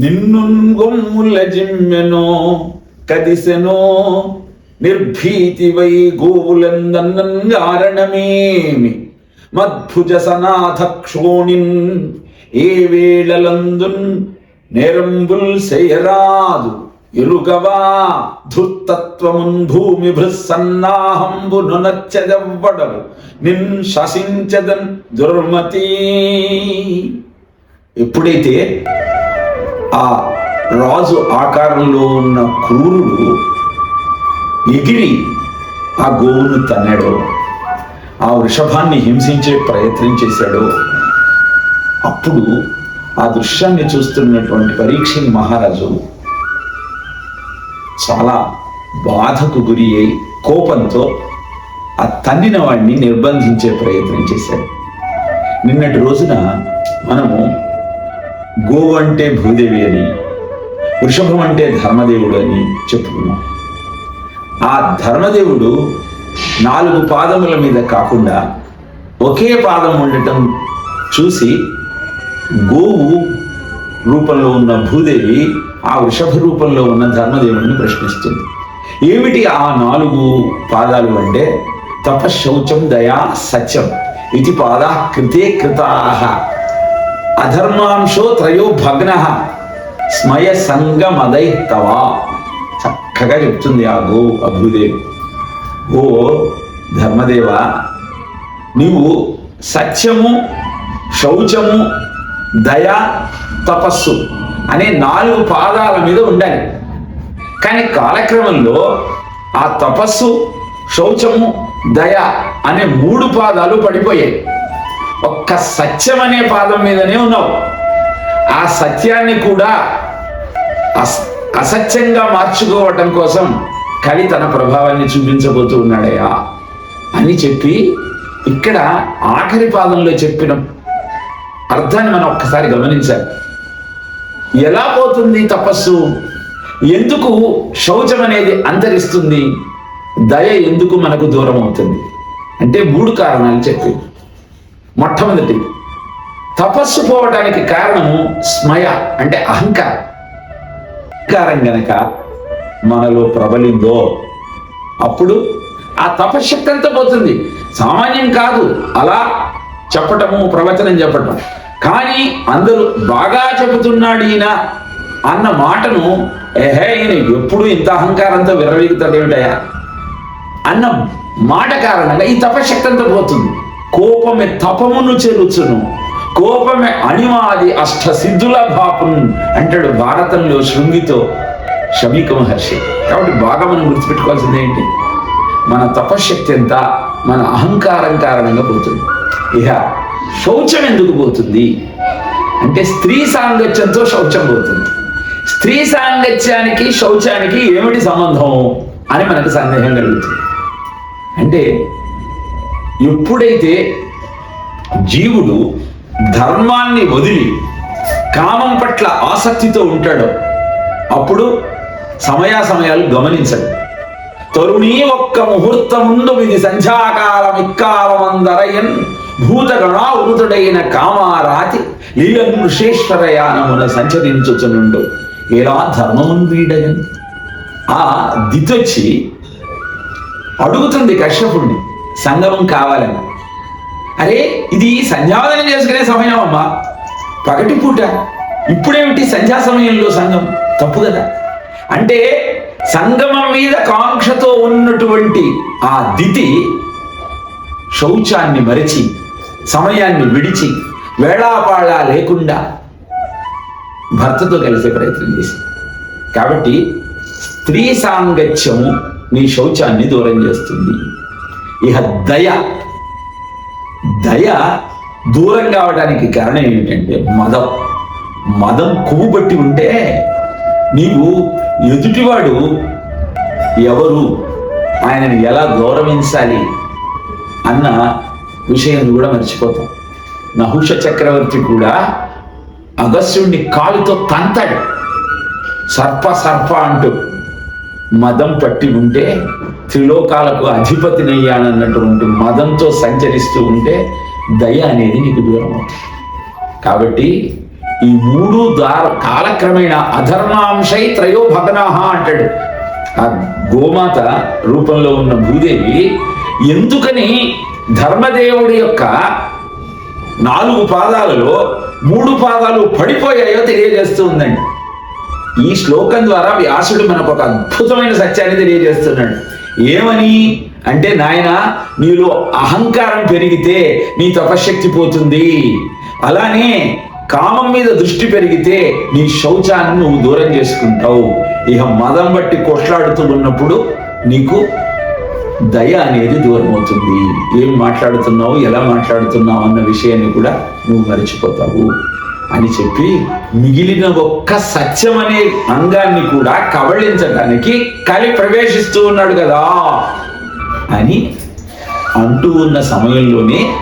నిన్నుంగొమ్ముల జిమ్మెనో కదిసెనో నిర్భీతి why గోవులందన్నంగారణమేమి మద్భుజ సనాథ క్షోణిన్ ఏ వేళలందున్ నేరంబుల్ చేయరాదు ఎరుగవా ధుర్తత్వమున్ భూమి భృసన్నాహంబు నునచ్చదెవ్వడవు. నిన్ శశించదన్ దుర్మతి. ఎప్పుడైతే ఆ రాజు ఆకారంలో ఉన్న క్రూరుడు ఎగిరి ఆ గోవును తన్నాడు. ఆ వృషభాన్ని హింసించే ప్రయత్నం చేశాడు. అప్పుడు ఆ దృశ్యాన్ని చూస్తున్నటువంటి పరీక్షని మహారాజు చాలా బాధకు గురి అయి కోపంతో ఆ తన్నిన వాడిని నిర్బంధించే ప్రయత్నం చేశాడు. నిన్నటి రోజున మనము గోవు అంటే భూదేవి అని వృషభం అంటే ధర్మదేవుడు అని చెప్పుకున్నాం. ఆ ధర్మదేవుడు నాలుగు పాదముల మీద కాకుండా ఒకే పాదం ఉండటం చూసి గోవు రూపంలో ఉన్న భూదేవి ఆ వృషభ రూపంలో ఉన్న ధర్మదేవుడిని ప్రశ్నిస్తుంది. ఏమిటి ఆ నాలుగు పాదాలు అంటే? తపశౌచం దయా సత్యం. ఇది పాదా కృతే కృతాహ అధర్మాంశో త్రయో భగ్న స్మయ సంగమదై తవా. చక్కగా చెప్తుంది ఆ గో అభుదేవి ఓ ధర్మదేవ నీవు సత్యము శౌచము దయ తపస్సు అనే నాలుగు పాదాల మీద ఉండాలి. కానీ కాలక్రమంలో ఆ తపస్సు శౌచము దయ అనే మూడు పాదాలు పడిపోయాయి. ఒక్క సత్యం అనే పాదం మీదనే ఉన్నావు. ఆ సత్యాన్ని కూడా అస్- అసత్యంగా మార్చుకోవటం కోసం కవి తన ప్రభావాన్ని చూపించబోతూ ఉన్నాడయ్యా అని చెప్పి ఇక్కడ ఆఖరి పాదంలో చెప్పిన అర్థాన్ని మనం ఒక్కసారి గమనించాలి. ఎలా పోతుంది తపస్సు? ఎందుకు శౌచం అనేది అంతరిస్తుంది? దయ ఎందుకు మనకు దూరం అవుతుంది అంటే మూడు కారణాలు చెప్పింది మొట్టమొదటి. తపస్సు పోవడానికి కారణము స్మయ అంటే అహంకారం. అహంకారం గనక మనలో ప్రబలిందో అప్పుడు ఆ తపశ్శక్తి అంతా పోతుంది. సామాన్యం కాదు అలా చెప్పటము ప్రవచనం చెప్పటం. కానీ అందరూ బాగా చెబుతున్నాడు ఈయన అన్న మాటను ఏహే ఈయన ఎప్పుడు ఇంత అహంకారంతో విరవీగుతాడేమిటయా అన్న మాట కారణంగా ఈ తపశక్తి అంతా పోతుంది. కోపమే తపమును చెరుచును కోపమే అనివాది అష్ట సిద్ధుల బాపున్ అంటాడు భారతంలో శృంగితో శమీక మహర్షి. కాబట్టి బాగా మనం గుర్తుపెట్టుకోవాల్సింది ఏంటి? మన తపశక్తి ఎంత మన అహంకారం కారణంగా పోతుంది. ఇక శౌచం ఎందుకు పోతుంది? అంటే స్త్రీ సాంగత్యంతో శౌచం పోతుంది. స్త్రీ సాంగత్యానికి శౌచానికి ఏమిటి సంబంధం అని మనకు సందేహం కలుగుతుంది. అంటే ఎప్పుడైతే జీవుడు ధర్మాన్ని వదిలి కామం పట్ల ఆసక్తితో ఉంటాడో అప్పుడు సమయాసమయాలు గమనించడు. తరుణీ ఒక్క ముహూర్తముందు ఇది సంధ్యాకాలం ఇక్కాలమందరయన్ భూతగణావృతుడైన కామారాతి లీలనృషేశ్వరయానమున సంచరించుచునుండు. ఎలా ధర్మమున్ వీడగన్ ఆ దితొచ్చి అడుగుతుంది కశ్యపుణ్ణి సంగమం కావాలని అరే ఇది సంధ్యావదనం చేసుకునే సమయం అమ్మా. పగటి పూట. ఇప్పుడేమిటి సంధ్యా సమయంలో సంఘం తప్పు కదా. అంటే సంగమం మీద కాంక్షతో ఉన్నటువంటి ఆ దితి శౌచాన్ని మరిచి సమయాన్ని విడిచి వేళాపాళా లేకుండా భర్తతో కలిసే ప్రయత్నం చేసి కాబట్టి స్త్రీ సాంగత్యము నీ శౌచాన్ని దూరం చేస్తుంది. ఇహ దయ. దయ దూరం కావడానికి కారణం ఏమిటంటే మదం. మదం కొవ్వు పట్టి ఉంటే నీవు ఎదుటివాడు ఎవరు ఆయనను ఎలా గౌరవించాలి అన్న విషయం కూడా మర్చిపోతాం. నహుష చక్రవర్తి కూడా అగస్యుడిని కాలుతో తంతాడు. సర్ప సర్ప అంటూ మదం పట్టి ఉంటే త్రిలోకాలకు అధిపతినయ్యానన్నటువంటి మదంతో సంచరిస్తూ ఉంటే దయ అనేది నీకు దూరం అవుతుంది. కాబట్టి ఈ మూడు దార కాలక్రమేణా అధర్మాంశై త్రయో భగ్నాహ అంటాడు. ఆ గోమాత రూపంలో ఉన్న భూదేవి ఎందుకని ధర్మదేవుడి యొక్క నాలుగు పాదాలలో మూడు పాదాలు పడిపోయాయో తెలియజేస్తూ ఉందండి ఈ శ్లోకం ద్వారా వ్యాసుడు మనకు ఒక అద్భుతమైన సత్యాన్ని తెలియజేస్తున్నాడు. ఏమని? అంటే నాయన నీలో అహంకారం పెరిగితే నీ తపశక్తి పోతుంది. అలానే కామం మీద దృష్టి పెరిగితే నీ శౌచాన్ని నువ్వు దూరం చేసుకుంటావు. ఇక మదం బట్టి కొట్లాడుతూ ఉన్నప్పుడు నీకు దయ అనేది దూరం అవుతుంది ఏం మాట్లాడుతున్నావు ఎలా మాట్లాడుతున్నావు అన్న విషయాన్ని కూడా నువ్వు మర్చిపోతావు. అని చెప్పి మిగిలిన ఒక్క సత్యం అనే అంగాన్ని కూడా కబళించడానికి కలి ప్రవేశిస్తూ ఉన్నాడు కదా అని అంటూ ఉన్న సమయంలోనే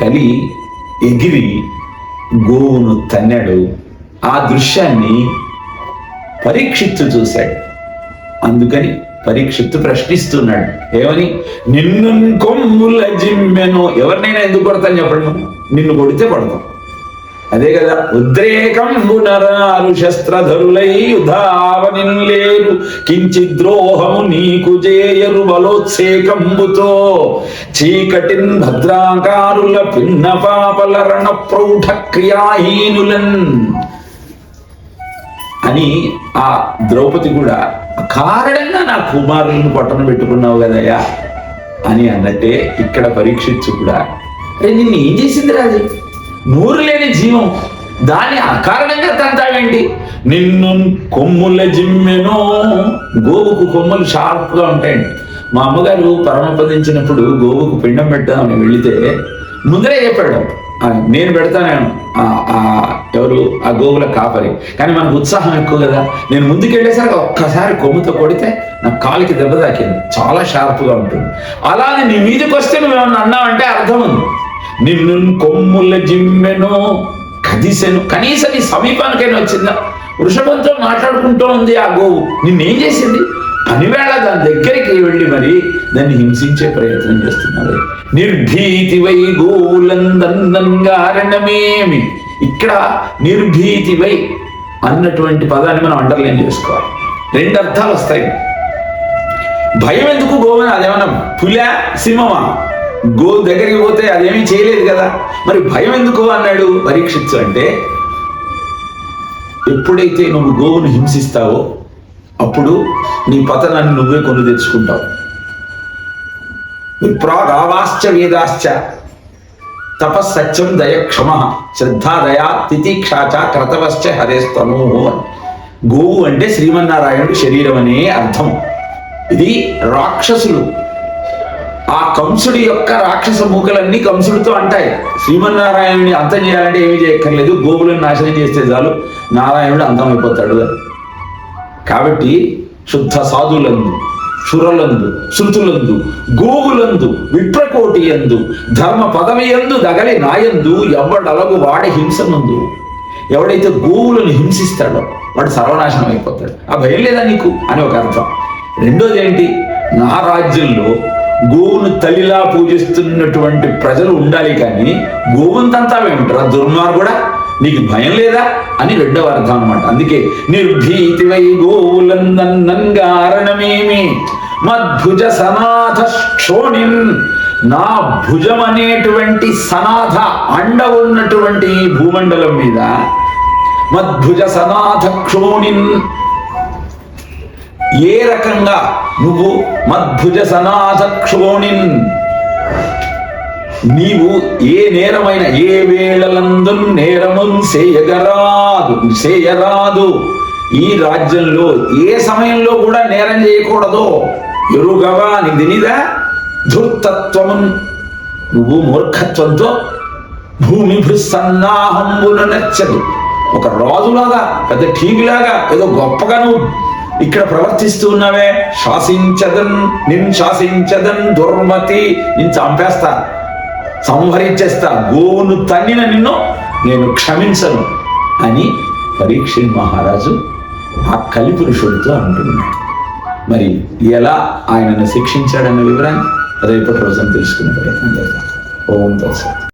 కలి ఎగిరి గోవును తన్నాడు. ఆ దృశ్యాన్ని పరీక్షిత్తు చూశాడు. అందుకని పరీక్షిత్తు ప్రశ్నిస్తున్నాడు. ఏమని? నిన్ను కొమ్ముల జిమ్మెను ఎవరినైనా ఎందుకు కొడతాను చెప్పండి. నిన్ను కొడితే పడతాం అదే కదా ఉద్రేకం పునరారు శస్త్రధరులై యుధావని లేరు కించిద్రోహము నీకు జేయరు బలోత్సేకంబుతో చీకటిన్ భద్రాకారుల పిన్న పాపల రణ ప్రౌఢ క్రియాహీనులన్. అని ఆ ద్రౌపది కూడా కారణంగా నా కుమారులను పట్టణ పెట్టుకున్నావు కదయ్యా అని అన్నట్టే ఇక్కడ పరీక్షించు కూడా అరే నిన్ను ఏం చేసింది రాజు? నూరు లేని జీవం. దాని అకారణంగా తంతావేంటి? నిన్ను కొమ్ముల జిమ్మెనో గోవుకు కొమ్ములు షార్ప్గా ఉంటాయండి మా అమ్మగారు పరమపదించినప్పుడు గోవుకు పిండం పెట్టామని వెళితే ముందరే చెప్పాడు. నేను పెడతాను ఎవరు? ఆ గోవుల కాపరి. కానీ మనకు ఉత్సాహం ఎక్కువ కదా. నేను ముందుకెళ్ళేసరికి ఒక్కసారి కొమ్ముతో కొడితే నా కాలికి దెబ్బ తాకింది. చాలా షార్ప్గా ఉంటుంది. అలానే నీ మీదకి వస్తే నువ్వు ఏమన్నా అన్నావంటే అర్థం ఉంది నిన్ను కొమ్ముల జిమ్మెను కదిసెను. కనీసం నీ సమీపానికైనా వచ్చిందా? వృషభంతో మాట్లాడుకుంటూ ఉంది ఆ గోవు. నిన్నేం చేసింది? పనివేళ దాని దగ్గరికి వెళ్ళి మరి దాన్ని హింసించే ప్రయత్నం చేస్తున్నారు నిర్భీతి వై గోవులందన్నంగారణమేమి ఇక్కడ నిర్భీతి వై అన్నటువంటి పదాన్ని మనం అండర్లైన్ చేసుకోవాలి. రెండు అర్థాలు వస్తాయి. భయం ఎందుకు గోవని? అదేమన్నా పులా సింహమా? గో దగ్గరికి పోతే అదేమీ చేయలేదు కదా. మరి భయం ఎందుకు అన్నాడు పరీక్షించు అంటే ఎప్పుడైతే నువ్వు గోవును హింసిస్తావో అప్పుడు నీ పతనాన్ని నువ్వే కొని తెచ్చుకుంటావు. విప్రాగావాశ్చ వేదాశ్చ. తపస్సత్యం దయ క్షమ. శ్రద్ధా దయా తితిక్షాచ క్రతవశ్చ హరేస్తను గోవు అంటే శ్రీమన్నారాయణుడి శరీరం అనే అర్థం. ఇది రాక్షసులు ఆ కంసుడి యొక్క రాక్షస మూకలన్నీ కంసుడితో అంటాయి. శ్రీమన్నారాయణుని అంతం చేయాలంటే ఏమీ చేయక్కర్లేదు. గోవులను నాశనం చేస్తే చాలు. నారాయణుడు అంతమైపోతాడు. అయిపోతాడు కాబట్టి శుద్ధ సాధులందు క్షురలందు శృతులందు గోవులందు విప్రకోటి ఎందు ధర్మ పదవియందు దగలి నాయందు ఎవడలగు వాడి హింసనందు. ఎవడైతే గోవులను హింసిస్తాడో వాడు సర్వనాశనం అయిపోతాడు ఆ భయం లేదా నీకు? అని ఒక అర్థం. రెండోది ఏంటి? నా రాజ్యంలో గోవును తల్లిలా పూజిస్తున్నటువంటి ప్రజలు ఉండాలి కానీ గోవును తంతావేమిటారా దుర్మార్గుడా నీకు భయం లేదా అని రెండవ అర్థం అన్నమాట. అందుకే నిర్భీతివై గోవులందన్నంగారణమేమి మద్భుజ సనాథ క్షోణిన్. నా భుజం అనేటువంటి సనాథ అండ ఉన్నటువంటి ఈ భూమండలం మీద మద్భుజ సనాథ క్షోణిన్ ఏ రకంగా నువ్వు మద్భుజ సనాథక్షోణిన్ నీవు ఏ నేరమైన ఏ వేళలందు నేరమున్ చేయగరాదు చేయరాదు ఈ రాజ్యంలో ఏ సమయంలో కూడా నేరం చేయకూడదు. ఎరుగవా నీకు తెలీదా నువ్వు మూర్ఖత్వంతో భూమి సన్నాహంబున నచ్చదు. ఒక రాజులాగా పెద్ద టీవీలాగా ఏదో గొప్పగా నువ్వు ఇక్కడ ప్రవర్తిస్తున్నావే? శాసించదన్ నిన్ శాసించదన్ దుర్మతి. నిన్ను చంపేస్తా సంహరించేస్తా. గోవును తన్నిన నిన్ను నేను క్షమించను అని పరీక్ష మహారాజు ఆ కలిపురుషుడితో అంటున్నాడు. మరి ఎలా ఆయనను శిక్షించాడన్న వివరాన్ని రేపటి రోజున తెలుసుకునే ప్రయత్నం చేద్దాం. ఓం తత్సత్.